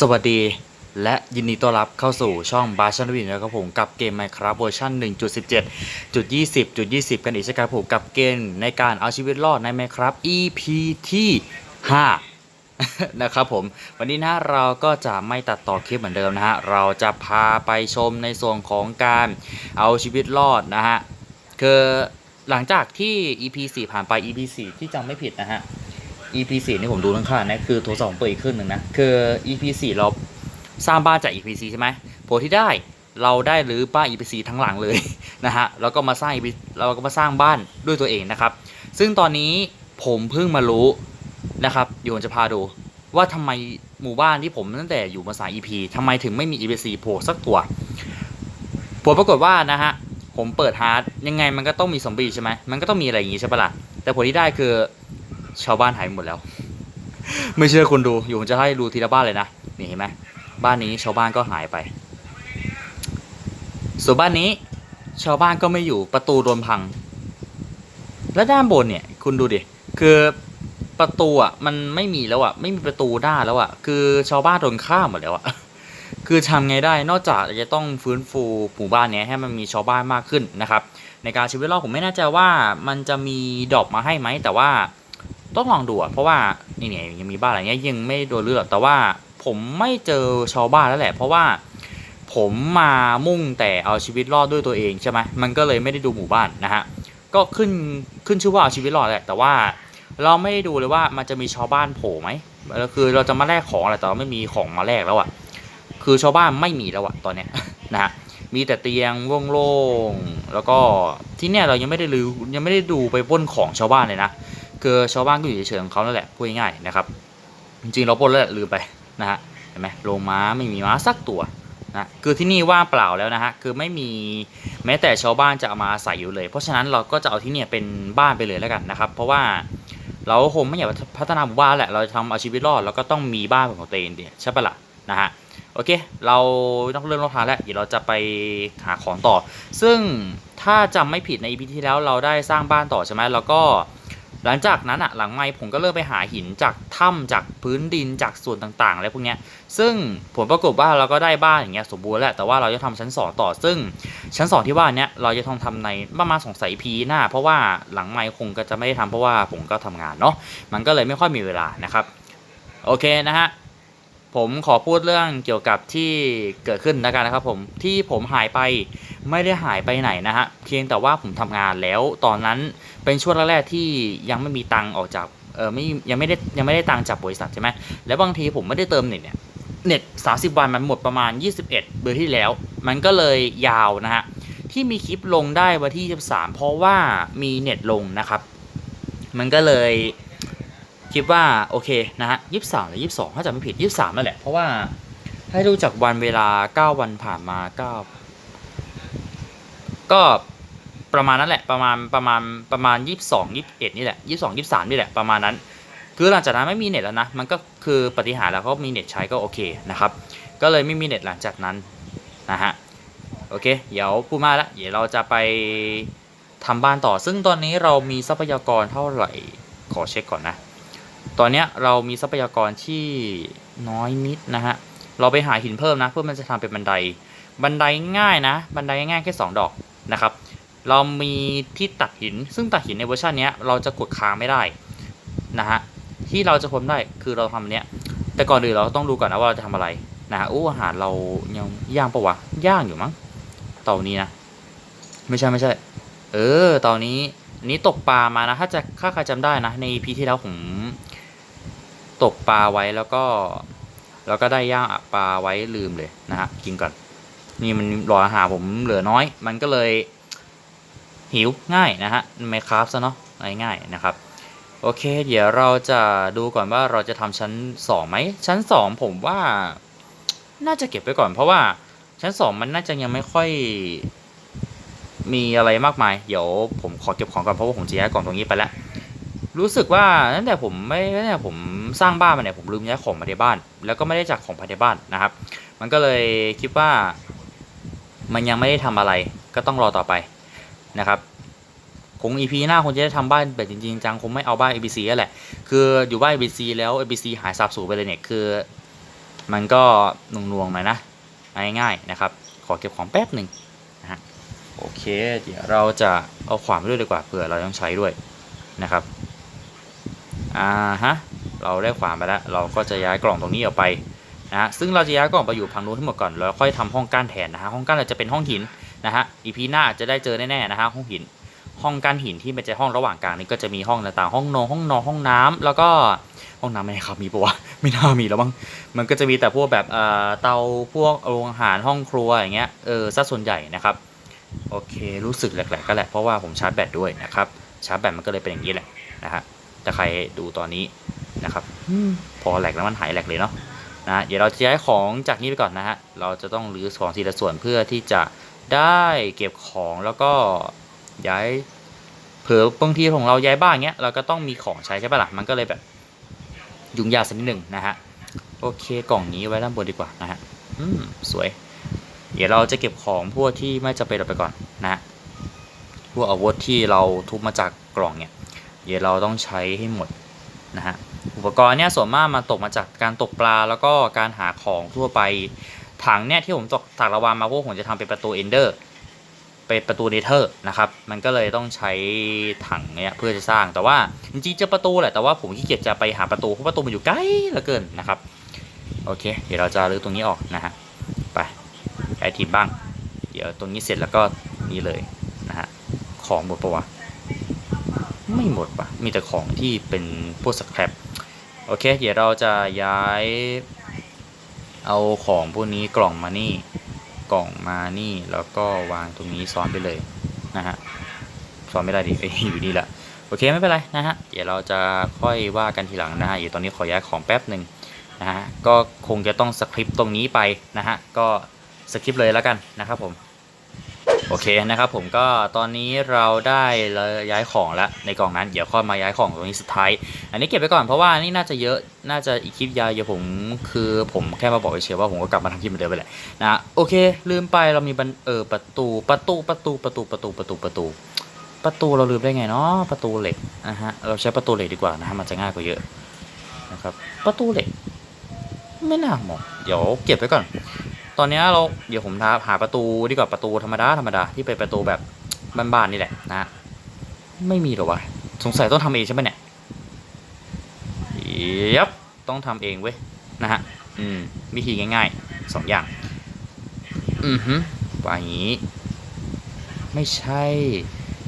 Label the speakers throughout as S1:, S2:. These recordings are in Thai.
S1: สวัสดี และยินดีต้อนรับเข้าสู่ช่องบาชันวินนะครับผมกับเกม Minecraft เวอร์ชัน1.17.20.20 กันอีกเช่นกันผมกับเกมในการเอาชีวิตรอดใน Minecraft EP ที่ 5 นะครับผมวันนี้นะเราก็จะไม่ตัดต่อคลิปเหมือนเดิมนะฮะ เราจะพาไปชมในส่วนของการเอาชีวิตรอดนะฮะ คือหลังจากที่ EP 4 ผ่านไป EP 4 ที่จำไม่ผิดนะฮะ EP 4นี่ผมดูข้างๆนะคือโทรศัพท์ผมเปิดอีกเครื่องหนึ่งนะ คือ EP 4เราสร้างบ้านจาก EP 4ใช่ไหมผลที่ได้เราได้หรือบ้า EP 4ทั้งหลังเลยนะฮะแล้วก็มาสร้าง EP เราก็มาสร้างบ้านด้วยตัวเองนะครับ ซึ่งตอนนี้ผมเพิ่งมารู้นะครับอยู่ผมจะพาดูว่าทำไมหมู่บ้านที่ผมตั้งแต่อยู่มาสาย EP ทำไมถึงไม่มี EP 4โผล่สักตัวผลปรากฏว่านะฮะผมเปิดฮาร์ดยังไงมันก็ต้องมีซอมบี้ใช่ไหมมันก็ต้องมีอะไรอย่างงี้ใช่ปะล่ะแต่ผลที่ได้คือ ชาวบ้านหายหมดแล้ว ไม่เชื่อคุณดูอยู่ผมจะให้ดูทีละบ้านเลยนะนี่เห็นไหมบ้านนี้ชาวบ้านก็หายไป ส่วนบ้านนี้ ชาวบ้านก็ไม่อยู่ประตูโดนพัง และด้านบนเนี่ย คุณดูดิคือประตูอะมันไม่มีแล้วอะไม่มีประตูหน้าแล้วอะคือชาวบ้านโดนฆ่าหมดแล้วอะคือทำไงได้นอกจากจะต้องฟื้นฟูหมู่บ้านเนี้ยให้มันมีชาวบ้านมากขึ้นนะครับ ในการชีวิตรอดผมไม่แน่ใจว่ามันจะมีดอปมาให้ไหมแต่ว่า ต้องลองดูอะเพราะว่านี่เนี่ยยังมีบ้านอะไรเงี้ยยังไม่โดนเลือกแต่ว่าผมไม่เจอชาวบ้านแล้วแหละ เพราะว่าผมมามุ่งแต่เอาชีวิตรอดด้วยตัวเองใช่ไหมมันก็เลยไม่ได้ดูหมู่บ้านนะฮะก็ขึ้นขึ้นชื่อว่าเอาชีวิตรอดแหละแต่ว่าเราไม่ได้ดูเลยว่ามันจะมีชาวบ้านโผล่ไหมแล้วคือเราจะมาแลกของอะไรแต่เราไม่มีของมาแลกแล้วอะคือชาวบ้านไม่มีแล้วอะตอนเนี้ยนะฮะมีแต่เตียงโล่งๆแล้วก็ที่เนี่ยเรายังไม่ได้ลือยังไม่ได้ดูไปป้นของชาวบ้านเลยนะ คือชาวบ้านก็อยู่เฉยๆของเขานั่นแหละพูดง่ายๆนะครับ จริงๆเราปล้นแล้วแหละลืมไปนะฮะเห็นไหมโลม้าไม่มีม้าสักตัวนะคือที่นี่ว่างเปล่าแล้วนะฮะคือไม่มีแม้แต่ชาวบ้านจะเอามาอาศัยอยู่เลย เพราะฉะนั้นเราก็จะเอาที่เนี่ยเป็นบ้านไปเลยแล้วกันนะครับ เพราะว่าเราคงไม่อยากพัฒนาหมู่บ้านแหละเราจะทำเอาชีวิตรอดแล้วก็ต้องมีบ้านของตัวเองดิใช่ปะล่ะนะฮะโอเค เราต้องเริ่มรถทางแล้วเดี๋ยวเราจะไปหาของต่อ ซึ่งถ้าจำไม่ผิดใน EP ที่แล้วเราได้สร้างบ้านต่อใช่ไหมแล้วก็ หลังจากนั้นอะหลังไม้ผมก็เริ่มไปหาหินจากถ้ำจากพื้นดินจากส่วนต่างๆอะไรพวกเนี้ยซึ่งผลปรากฏว่าเราก็ได้บ้านอย่างเงี้ยสมบูรณ์แล้วแต่ว่าเราจะทำชั้น 2 ต่อซึ่ง ชั้น 2 ที่ว่าเนี้ยเราจะต้องทำในประมาณสองสายพีหน้า เพราะว่าหลังไม้คงก็จะไม่ได้ทำเพราะว่าผมก็ทำงานเนาะมันก็เลยไม่ค่อยมีเวลานะครับโอเคนะฮะผมขอพูดเรื่องเกี่ยวกับที่เกิดขึ้นแล้วกันนะครับผมที่ผมหายไปไม่ได้หายไปไหนนะฮะเพียงแต่ว่าผมทำงานแล้วตอนนั้น เป็นช่วงแรกๆที่ยังไม่มีตังออกจากเออไม่ยังไม่ได้ยังไม่ได้ตังจากบริษัทใช่ไหมแล้วบางทีผมไม่ได้เติมเน็ตเนี่ยเน็ต30วันมันหมดประมาณ 21 เดือนที่แล้ว มันก็เลยยาวนะฮะที่มีคลิปลงได้วันที่ 23 เพราะว่ามีเน็ตลงนะครับ มันก็เลยคิดว่าโอเคนะฮะยี่สิบสามหรือยี่สิบสองถ้าจำไม่ผิดยี่สิบสามนั่นแหละเพราะว่าให้ดูจากวันเวลาเก้าวันผ่านมาเก้าก็ ประมาณนั้นแหละประมาณประมาณประมาณยี่สิบสองยี่สิบเอ็ดนี่แหละยี่สิบสองยี่สิบสามนี่แหละประมาณนั้น คือหลังจากนั้นไม่มีเน็ตแล้วนะ มันก็คือปฏิหารแล้วก็มีเน็ตใช้ก็โอเคนะครับ ก็เลยไม่มีเน็ตหลังจากนั้นนะฮะโอเค เดี๋ยวพูดมาละเดี๋ยวเราจะไปทำบ้านต่อ ซึ่งตอนนี้เรามีทรัพยากรเท่าไหร่ขอเช็คก่อนนะ ตอนเนี้ยเรามีทรัพยากรที่น้อยนิดนะฮะ เราไปหาหินเพิ่มนะ เพื่อมันจะทำเป็นบันได บันไดง่ายนะ บันไดง่ายแค่2ดอกนะครับ เรามีที่ตัดหิน ซึ่งตัดหินในเวอร์ชันนี้เราจะกดค้างไม่ได้นะฮะ ที่เราจะทำได้คือเราทำเนี้ย แต่ก่อนอื่นเราต้องดูก่อนนะว่าเราจะทำอะไรนะฮะอู้อาหารเรายังย่างปะวะ ย่างอยู่มั้ง เตานี้นะ ไม่ใช่ไม่ใช่ เออ เตานี้นนี้ตกปลามานะ ถ้าจะถ้าใครจำได้นะ ในพีที่แล้วผมตกปลาไว้แล้วก็ แล้วก็ได้ย่างปลาไว้ลืมเลยนะฮะ กินก่อน นี่มันรออาหารผมเหลือน้อย มันก็เลย หิวง่ายนะฮะไม่คราฟซะเนาะง่ายๆนะครับ โอเค เดี๋ยวเราจะดูก่อนว่าเราจะทำชั้นสองไหมชั้นสองผมว่าน่าจะเก็บไว้ก่อน เพราะว่าชั้นสองมันน่าจะยังไม่ค่อยมีอะไรมากมาย เดี๋ยวผมขอเก็บของก่อนเพราะว่าผมจะย้ายกล่องตรงนี้ไปแล้ว รู้สึกว่าตั้งแต่ผมไม่ตั้งแต่ผมสร้างบ้านมาเนี่ยผมลืมย้ายของมาในบ้าน แล้วก็ไม่ได้จากของภายในบ้านนะครับ มันก็เลยคิดว่า มันยังไม่ได้ทำอะไร ก็ต้องรอต่อไป นะครับคง EP หน้าคงจะได้ทำบ้านแบบจริงๆจังคงไม่เอาบ้าน ABC แล้วแหละ คืออยู่บ้าน ABC แล้ว ABC หายสาบสูญไปเลยเนี่ยคือ มันก็หน่วงๆหน่อยนะง่ายๆนะครับ ขอเก็บของแป๊บหนึ่งนะฮะโอเค เดี๋ยวเราจะเอาขวานไปด้วยดีกว่าเผื่อเราต้องใช้ด้วยนะครับอ่าฮะเราได้ขวานไปแล้ว เราก็จะย้ายกล่องตรงนี้ออกไปนะซึ่งเราจะย้ายกล่องไปอยู่พังนู้นทั้งหมดก่อนแล้วค่อยทำห้องกั้นแทนนะฮะห้องกั้นเราจะเป็นห้องหิน นะฮะอีพีหน้าจะได้เจอแน่ๆนะฮะห้องหิน ห้องกั้นหินที่เป็นจะห้องระหว่างกลางนี้ก็จะมีห้องต่างๆห้องนอนห้องนอนห้องน้ำแล้วก็ห้องน้ำไม่ครับมีปะวะไม่น่ามีแล้วมั้งมันก็จะมีแต่พวกแบบเอ่อเตาพวกโรงอาหารห้องครัวอย่างเงี้ยเออซะส่วนใหญ่นะครับโอเครู้สึกแหลกๆก็แหละเพราะว่าผมชาร์จแบตด้วยนะครับชาร์จแบตมันก็เลยเป็นอย่างนี้แหละนะฮะถ้าใครดูตอนนี้นะครับอืมพอแหลกแล้วมันหายแหลกเลยเนาะนะเดี๋ยวเราจะย้ายของจากนี้ไปก่อนนะฮะเราจะต้องรื้อของทีละส่วนเพื่อที่จะ ได้เก็บของแล้วก็ย้ายเผื่อบางทีของเราย้ายบ้านเงี้ยเราก็ต้องมีของใช้ใช่ปะล่ะมันก็เลยแบบยุ่งยากสักนิดหนึ่งนะฮะโอเคกล่องนี้ไว้ด้านบนดีกว่านะฮะอืมสวย เดี๋ยวเราจะเก็บของพวกที่ไม่จะเป็นเราไปก่อนนะฮะพวกอาวุธที่เราทุบมาจากกล่องเนี่ยเดี๋ยวเราต้องใช้ให้หมดนะฮะอุปกรณ์เนี่ยส่วนมากมาตกมาจากการตกปลาแล้วก็การหาของทั่วไป ถังเนี่ยที่ผมตกตากระวามาพวกผมจะทำเป็นประตูเอนเดอร์เป็นประตูเนเธอร์นะครับ มันก็เลยต้องใช้ถังเนี่ยเพื่อจะสร้าง แต่ว่าจริงๆจะประตูแหละ แต่ว่าผมขี้เกียจจะไปหาประตูเพราะประตูมันอยู่ใกล้เหลือเกินนะครับ โอเค เดี๋ยวเราจะรื้อตรงนี้ออกนะฮะ ไปไอทีมบ้าง เดี๋ยวตรงนี้เสร็จแล้วก็นี่เลยนะฮะ ของหมดปะวะ ไม่หมดปะมีแต่ของที่เป็นพวกสแครปโอเค เดี๋ยวเราจะย้าย เอาของพวกนี้กล่องมานี่ กล่องมานี่แล้วก็วางตรงนี้ซ้อนไปเลยนะฮะซ้อนไม่ได้ดิออยู่นี่แหละโอเคไม่เป็นไรนะฮะเดี๋ยวเราจะค่อยว่ากันทีหลังนะฮะเดี๋ยวตอนนี้ขอย้ายของแป๊บหนึ่งนะฮะก็คงจะต้องสคริปต์ตรงนี้ไปนะฮะก็สคริปต์เลยแล้วกันนะครับผม โอเคนะครับผมก็ตอนนี้เราได้ย้ายของแล้วในกล่องนั้น เดี๋ยวค่อยมาย้ายของตรงนี้สุดท้าย อันนี้เก็บไปก่อนเพราะว่านี่น่าจะเยอะน่าจะอีกคลิปยาวเดี๋ยวผมคือผมแค่มาบอกเฉยๆว่าผมก็กลับมาทำคลิปเหมือนเดิมไปแหละนะโอเค ลืมไปเรามีบันเออประตูประตูประตูประตูประตูประตูประตู ประตูเราลืมได้ไงเนาะประตูเหล็กนะฮะเราใช้ประตูเหล็กดีกว่านะฮะมันจะง่ายกว่าเยอะนะครับประตูเหล็ก ไม่น่าเหมาะเดี๋ยวเก็บไว้ก่อน ตอนนี้เราเดี๋ยวผมหาประตูดีกว่าประตูธรรมดาธรรมดาที่เป็นประตูแบบบ้านๆนี่แหละนะฮะไม่มีหรอวะสงสัยต้องทำเองใช่ไหมเนี่ยยับต้องทำเองเว้ยนะฮะอืมวิธีง่ายๆสองอย่าง อือฮึว่าอย่างนี้ ไม่ใช่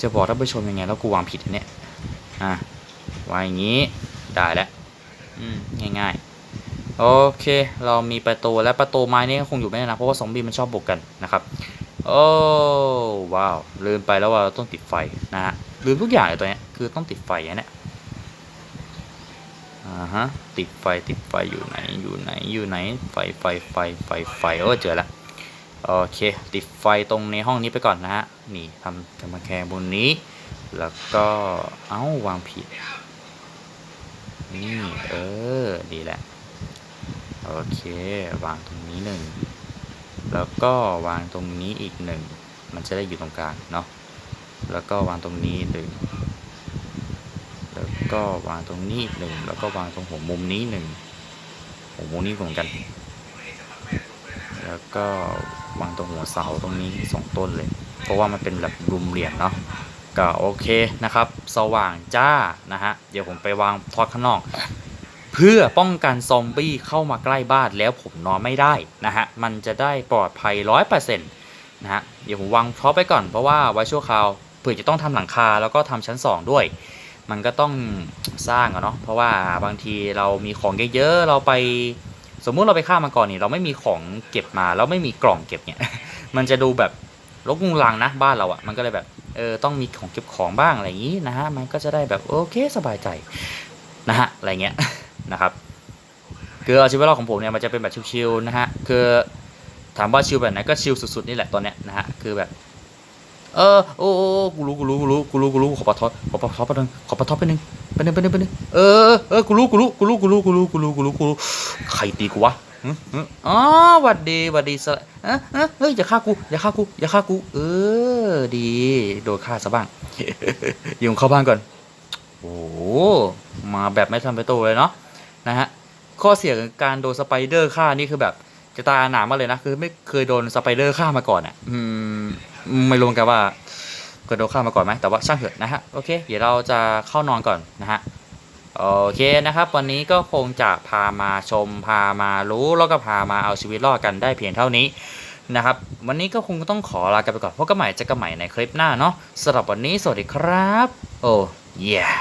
S1: จะบอกท่านผู้ชมยังไงแล้วกูวางผิดเนี่ยอะว่าอย่างนี้ได้แล้วอืมง่ายๆ โอเค เรามีประตูและประตูไม้นี่คงอยู่ไม่ได้นะเพราะว่าซอมบี้มันชอบบุกกันนะครับโอ้ว้าวลืมไปแล้วว่าต้องติดไฟนะฮะลืมทุกอย่างเลยตัวเนี้ยคือต้องติดไฟอันเนี้ยอ่าฮะติดไฟติดไฟอยู่ไหนอยู่ไหนอยู่ไหนไฟไฟไฟไฟไฟโอ้เจอละโอเค ติดไฟตรงในห้องนี้ไปก่อนนะฮะนี่ทำทำมแค่บนนี้ แล้วก็เอ้าวางผิดนี่เออดีแหละ โอเค วางตรงนี้หนึ่งแล้วก็วางตรงนี้อีกหนึ่งมันจะได้อยู่ตรงกลางเนาะแล้วก็วางตรงนี้หนึ่งแล้วก็วางตรงนี้หนึ่งแล้วก็วางตรงหัวมุมนี้หนึ่งหัวมุมนี้เหมือนกัน แล้วก็วางตรงหัวเสาตรงนี้สองต้นเลย เพราะว่ามันเป็นแบบรุมเหลี่ยมเนาะก็โอเคนะครับ สว่างจ้านะฮะเดี๋ยวผมไปวางทอดข้างนอก พื่อป้องกันซอมบี้เข้ามาใกล้บ้านแล้วผมนอนไม่ได้นะฮะ มันจะได้ปลอดภัยร้อยเปอร์เซ็นต์นะฮะ เดี๋ยวผมวางท็อปไปก่อนเพราะว่าไว้ชั่วคราวเผื่อจะต้องทำหลังคาแล้วก็ทำชั้นสองด้วย มันก็ต้องสร้างอะเนาะ เพราะว่าบางทีเรามีของเยอะๆ เราไปสมมุติเราไปฆ่ามาก่อนนี่เราไม่มีของเก็บมาแล้วไม่มีกล่องเก็บเนี่ย มันจะดูแบบรกรุงรังนะบ้านเราอะ่ะมันก็เลยแบบเออต้องมีของเก็บของบ้างอะไรอย่างนี้นะฮะ มันก็จะได้แบบโอเคสบายใจนะฮะอะไรเงี้ย นะครับคือเอาชีวิตรอดของผมเนี่ยมันจะเป็นแบบชิลๆนะฮะคือถามว่าชิลแบบไหนก็ชิลสุดๆนี่แหละตอนเนี้ยนะฮะคือแบบ เออโอ้โอ้กูรู้กูรู้กูรู้กูรู้กูรู้ขอปะทอขอปะทอไปหนึ่งขอปะทอไปหนึ่งไปหนึ่งไปหนึ่งไปหนึ่งเออเออกูรู้กูรู้กูรู้กูรู้กูรู้กูรู้กูรู้กูรู้ใครตีกูวะอ๋อหวัดดีหวัดดีสละเออเออเฮ้ยอย่าฆ่ากูอย่าฆ่ากูอย่าฆ่ากู เออ ดีโดนฆ่าซะบ้างยุงเข้าบ้านก่อนโอ้มาแบบไม่ทำไปโตเลยเนาะ นะฮะข้อเสียของการโดนสไปเดอร์ฆ่านี่คือแบบจะตายอนาถมาเลยนะคือไม่เคยโดนสไปเดอร์ฆ่ามาก่อนอะอืมไม่รู้นกันว่าเคยโดนฆ่ามาก่อนไหมแต่ว่าช่างเถอะนะฮะโอเค เดี๋ยวเราจะเข้านอนก่อนนะฮะโอเคนะครับ วันนี้ก็คงจะพามาชมพามารู้แล้วก็พามาเอาชีวิตรอดกันได้เพียงเท่านี้นะครับ วันนี้ก็คงต้องขอลากันไปก่อนเพราะก็ใหม่จะกันใหม่ในคลิปหน้าเนาะสำหรับวันนี้สวัสดีครับ โอ้ yeah